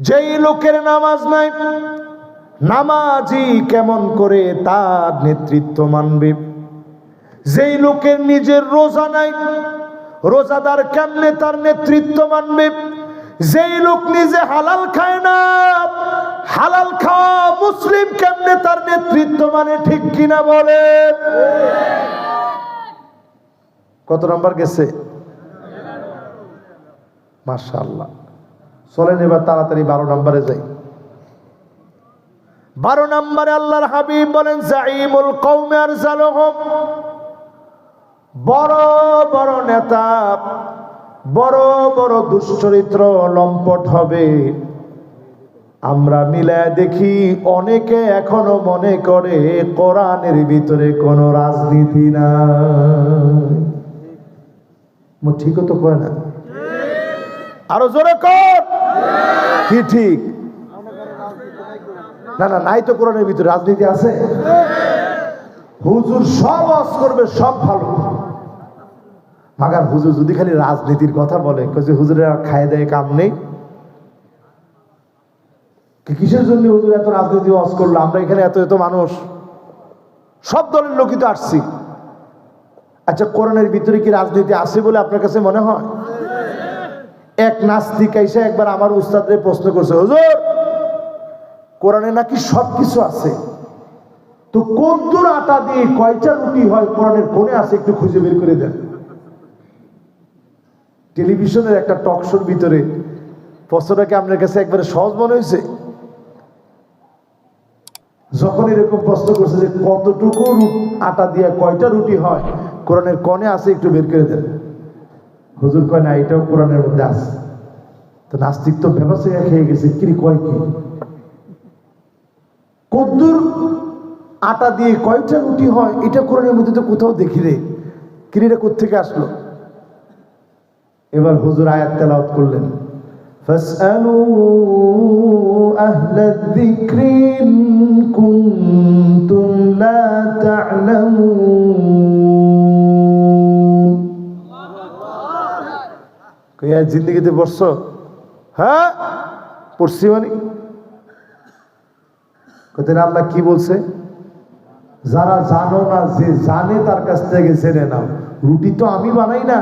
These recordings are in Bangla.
যেই লোকের নামাজ নাই নামাজি কেমন করে তার নেতৃত্ব মানবে? যেই লোকের নিজের রোজা নাই, রোজাদার কেমনে তার নেতৃত্ব মানবে? যেই লোক নিজে হালাল খায় না, হালাল খাওয়া মুসলিম কেমনে তার নেতৃত্ব মানে ঠিক কিনা বলে? কত নাম্বার গেছে? মাশাআল্লাহ। চলেন এবার তাড়াতাড়ি বারো নম্বরে যাই। বারো নম্বরে আল্লাহর হাবিব বলেন জাইমুল জালহম বড় বড় নেতা বড় বড় দুশ্চরিত্র লম্পট হবে। আমরা মিলায় দেখি অনেকে এখনও মনে করে কোরআনের ভিতরে কোনো রাজনীতি না ঠিকও তো কয় না? আরও জোরে কর। কি ঠিক? না না, নাই তো কোরআনের ভিতরে রাজনীতি আছে। হুজুর সব আজ করবে, সব ভালো। হুজুর যদি খালি রাজনীতির কথা বলে যে হুজুরের খায় দেয় কাম নেই। কিসের জন্য হুজুর এত রাজনীতি ওয়াজ করল? আমরা এখানে এত এত মানুষ। সব দলের লোকই তো আসছি। আচ্ছা কোরআনের ভিতরে কি রাজনীতি আছে বলে আপনার কাছে মনে হয়? এক নাস্তিক এসে একবার আমার উস্তাদরে প্রশ্ন করছে, হুজুর, কোরআনে নাকি সব কিছু আছে? তো কদ্দুর আটা দিয়ে কয়টা রুটি হয়? কোরআনের কোণে আছে, একটু খুঁজে বের করে দেন। টেলিভিশনের একটা টক শোর ভিতরে প্রশ্নটাকে আপনার কাছে একবারে সহজ মনে হয়েছে? যখন এরকম প্রশ্ন করছে যে কতটুকু আটা দিয়ে কয়টা রুটি হয়? কোরআনের কনে আছে, একটু বের করে দেন। হুজুর কয় না এটাও কোরআনের মধ্যে আছে তো নাস্তিক তো ব্যবসায়ী খেয়ে গেছে কি কয় কি কদ্দুর আটা দিয়ে কয়টা রুটি হয় এটা কোরআনের মধ্যে তো কোথাও দেখি রে কিরিটা কোথেকে আসলো এবার হুজুর আয়াত তেলাওয়াত করলেন فاسألوا أهل الذكر إن كنتم لا تعلمون কইয়া জিন্দগিতে পড়ছো হ্যাঁ? পড়ছি মানে। কতেন আল্লাহ কি বলছে? যারা জানো না, যে জানে তার কাছ থেকে জেনে নাও। রুটি তো আমি বানাই না।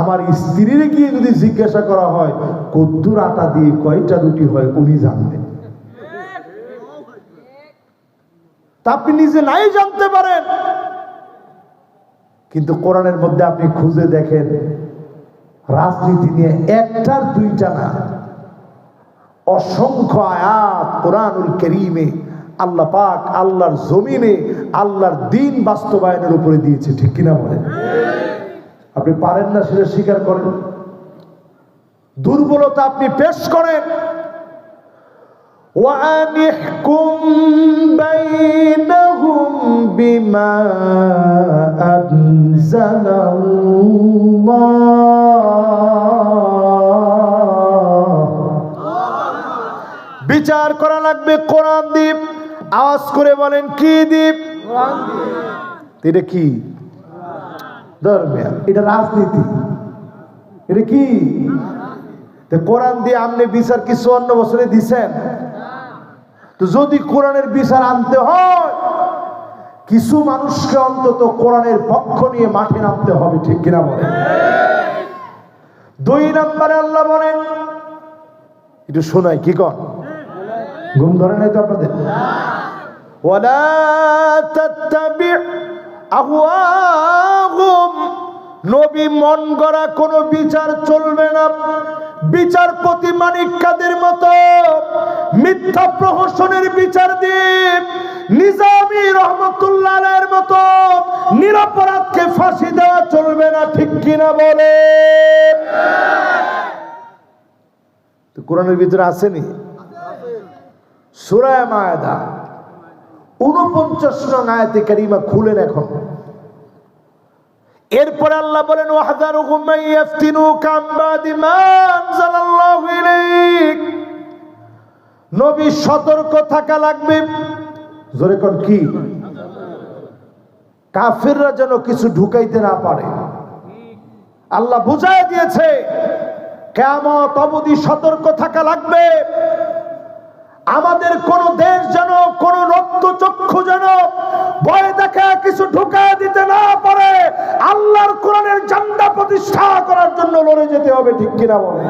আমার স্ত্রীর গিয়ে যদি জিজ্ঞাসা করা হয়, কদ্দুর আটা দিয়ে কয়টা রুটি হয়, উনি জানবেন তা আপনি নিজে নাই জানতে পারেন। কিন্তু কোরআনের মধ্যে আপনি খুঁজে দেখেন রাজনীতি নিয়ে একটার দুইটা না। অসংখ্য আয়াত কোরআনুল করিমে আল্লাহ পাক আল্লাহর জমিনে আল্লাহর দিন বাস্তবায়নের উপরে দিয়েছে, ঠিক কিনা বলে আপনি পারেন না সেটা স্বীকার করেন। দুর্বলতা আপনি পেশ করেন। ওয়ানিহকুম বাইনা بما أنزل الله বিচার করা লাগবে কোরআন দ্বীপ আওয়াজ করে বলেন কি দ্বীপ এটা কি ধর্মে এটা রাজনীতি এটা কি তো কোরআন দিয়ে আপনি বিচার কিছু অন্য বছরে দিছেন তো যদি কোরআনের বিচার আনতে হয় কিছু মানুষকে অন্তত কোরআনের পক্ষ নিয়ে মাঠে নামতে হবে ঠিক কিনা বলেন দুই নম্বরে আল্লাহ বলেন একটু শোনাই কি কন ঘুম ধরে নাই তো আপনাদের ولا تتبع أهواهم নবী মন গড়া কোনো বিচার চলবে না বিচারপতি মানিক কাদের মতো মিথ্যা প্রহসনের বিচার দিয়ে নিজামি রহমতুল্লাহ আলাইহির মতো নিরপরাধকে ফাঁসি দেওয়া চলবে না, ঠিক কিনা বলে? কোরআনের ভিতরে আসেনি? সুরায় মায়দা উনপঞ্চাশ নং কারিমা খুলেন এখন। এরপরে আল্লাহ বলেন ওয়াহদারুহুম মান ইয়াফতিনুকা আন বাদি ইলাইক। নবী সতর্ক থাকা লাগবে। জোরে কোন কি? কাফিররা যেন কিছু ঢুকাইতে না পারে। আল্লাহ বুঝায় দিয়েছে কেমত অবধি সতর্ক থাকা লাগবে। আমাদের কোন দেশ যেন, কোন রক্ত চক্ষু যেন যেতে হবে ঠিক কিনা বলে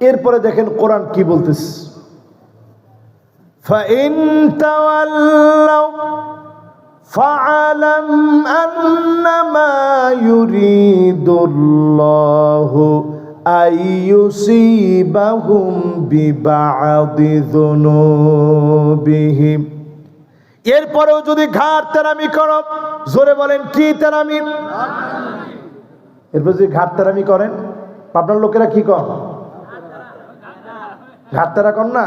এরপরে দেখেন কোরআন কি বলতেছে। فإن تولوا فاعلم أنما يريد الله أن يصيبهم ببعض ذنوبهم এরপরেও যদি ঘাট তেরামি করো জোরে বলেন কি তেরামি এরপর যদি ঘাট তেরামি করেন আপনার লোকেরা কি কর ঘাট তেরা কর না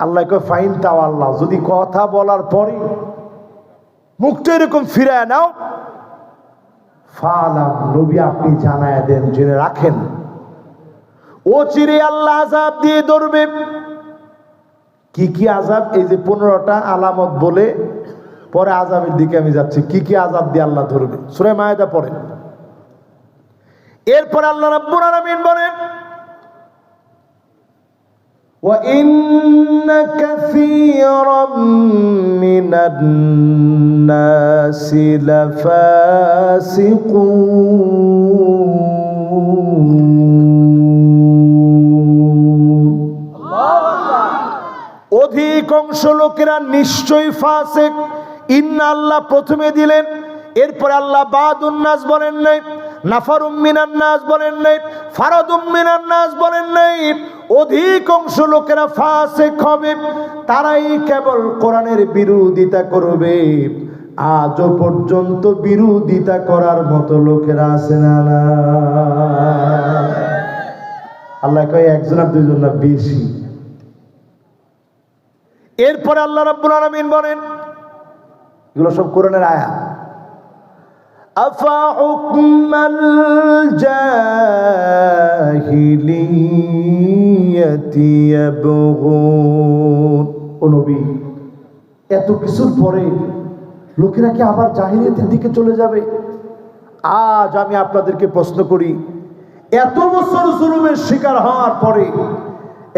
আল্লাহ কয়, ফাইন তাও আল্লাহ যদি কথা বলার পরে মুখটা এরকম ফিরায় নাও। ফালাম, নবী আপনি জানায় দেন, জেনে রাখেন। ও চিরে আল্লাহ আজাব দিয়ে ধরবে। কি কি আজাব এই যে পনেরোটা আলামত বলে, পরে আজাবের দিকে আমি যাচ্ছি। কি কি আজাব দিয়ে আল্লাহ ধরবে? সুরে মায়েদা পড়েন। এরপর আল্লাহ রাব্বুল আলামিন বলেন وإن كثيرا من الناس لفاسقون অধিকাংশ লোকেরা নিশ্চয়ই ফাসেক ইন্না আল্লাহ প্রথমে দিলেন এরপর আল্লাহ বাদুন্নাস বলেন নাই নাফারুম মিনান নাস বলেন নাই, ফারাদুম মিনান নাস বলেন নাই। অধিকাংশ লোকেরা ফাসেক হবে, তারাই কেবল কোরআনের বিরোধিতা করবে। আজও পর্যন্ত বিরোধিতা করার মতো লোকেরা আছে না না। আল্লাহ কয়, একজন আর দুইজন না, বেশি। এরপরে আল্লাহ রাব্বুল আলামিন বলেন, এগুলো সব কোরআনের আয়া হুকমাল জাহিলিয়াতি ইয়াবগুন। ও নবী, এত কিছুর পরে লোকেরা কি আবার জাহিলিয়াতের দিকে চলে যাবে? আজ আমি আপনাদেরকে প্রশ্ন করি, এত বছর জুলুমের শিকার হওয়ার পরে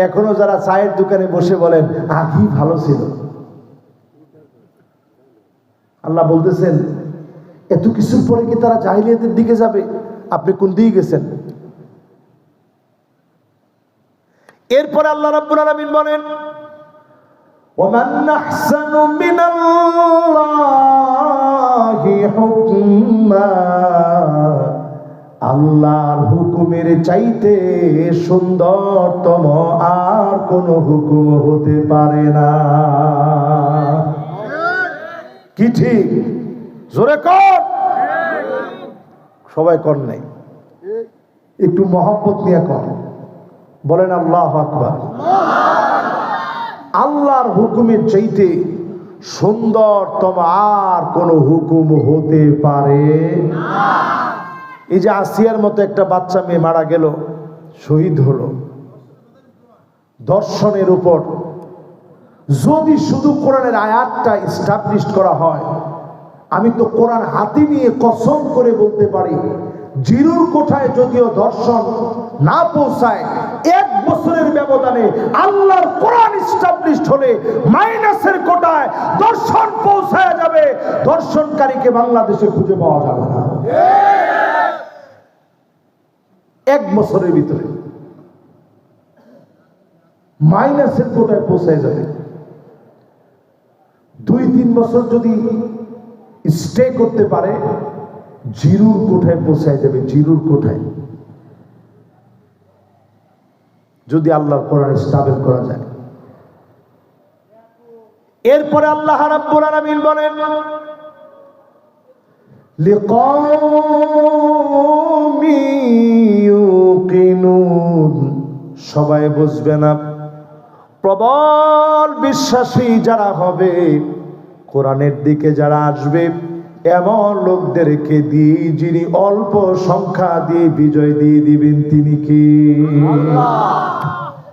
এখনও যারা চায়ের দোকানে বসে বলেন আগেই ভালো ছিল? আল্লাহ বলতেছেন এত কিছুর পরে কি তারা জাহিলিয়াতের দিকে যাবে আপনি কোন দিকে গেছেন এরপরে আল্লাহ রাব্বুল আলামিন বলেন ومن أحسن من الله حكما আল্লাহর হুকুমের চাইতে সুন্দরতম আর কোন হুকুম হতে পারে না কি ঠিক জোরে কর সবাই কর নাই। একটু মহব্বত নিয়ে কর। বলেন আল্লাহ আকবার। আল্লাহর হুকুমের চাইতে সুন্দরতম আর কোন হুকুম হতে পারে? এই যে আসিয়ার মতো একটা বাচ্চা মেয়ে মারা গেল, শহীদ হলো। দর্শনের উপর যদি শুধু কোরআনের আয়াতটা স্টাবলিশ করা হয় আমি তো কোরআন হাতে নিয়ে কসম করে বলতে পারি, জিরুর কোঠায় যদিও দর্শন না পৌঁছায়, এক বছরের ব্যবধানে আল্লাহর কোরআন স্টাবলিশড হলে মাইনাসের কোটায় দর্শন পৌঁছায় যাবে। দর্শনকারীকে বাংলাদেশে খুঁজে পাওয়া যাবে না। এক বছরের ভিতরে মাইনাসের কোটায় পৌঁছায় যাবে। দুই তিন বছর যদি স্টে করতে পারে, জিরুর কোঠায় পৌঁছায় যাবে জিরুর কোঠায়। যদি আল্লাহর কোরআন স্টাবেল করা যায়। এরপরে আল্লাহ রাব্বুল বলেন সবাই বুঝবে না। প্রবল বিশ্বাসী যারা হবে কোরআনের দিকে যারা আসবে, এমন লোকদেরকে দিয়ে যিনি অল্প সংখ্যা দিয়ে বিজয় দিয়ে দিবেন, তিনি কি?